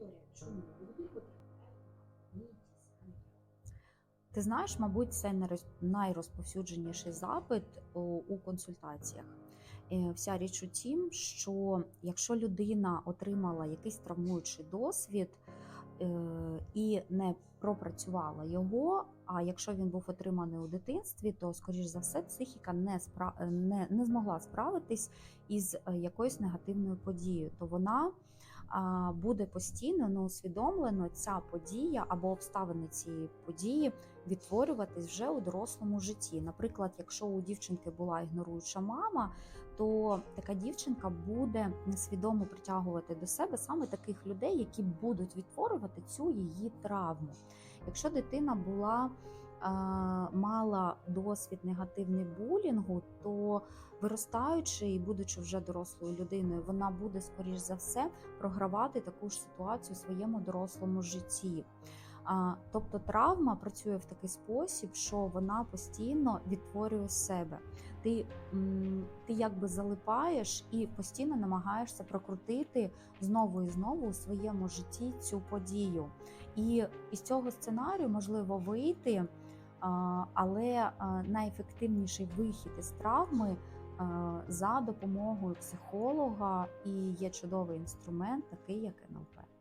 Вікторія, чому? Люди потрапляють Ти знаєш, мабуть, це найрозповсюдженіший запит у, у консультаціях. Е, Вся річ у тім, що якщо людина отримала якийсь травмуючий досвід е, і не пропрацювала його, а якщо він був отриманий у дитинстві, то скоріш за все психіка не спра... не, не змогла справитись із е, якоюсь негативною подією, то вона буде постійно неусвідомлено ця подія або обставини цієї події відтворюватись вже у дорослому житті. Наприклад, якщо у дівчинки була ігноруюча мама, то така дівчинка буде несвідомо притягувати до себе саме таких людей, які будуть відтворювати цю її травму. Якщо дитина була мала досвід негативний булінгу, то виростаючи і будучи вже дорослою людиною, вона буде скоріш за все програвати таку ж ситуацію у своєму дорослому житті. Тобто травма працює в такий спосіб, що вона постійно відтворює себе. Ти, ти якби залипаєш і постійно намагаєшся прокрутити знову і знову у своєму житті цю подію. І із цього сценарію можливо вийти, але найефективніший вихід із травми за допомогою психолога і є чудовий інструмент, такий як НЛП.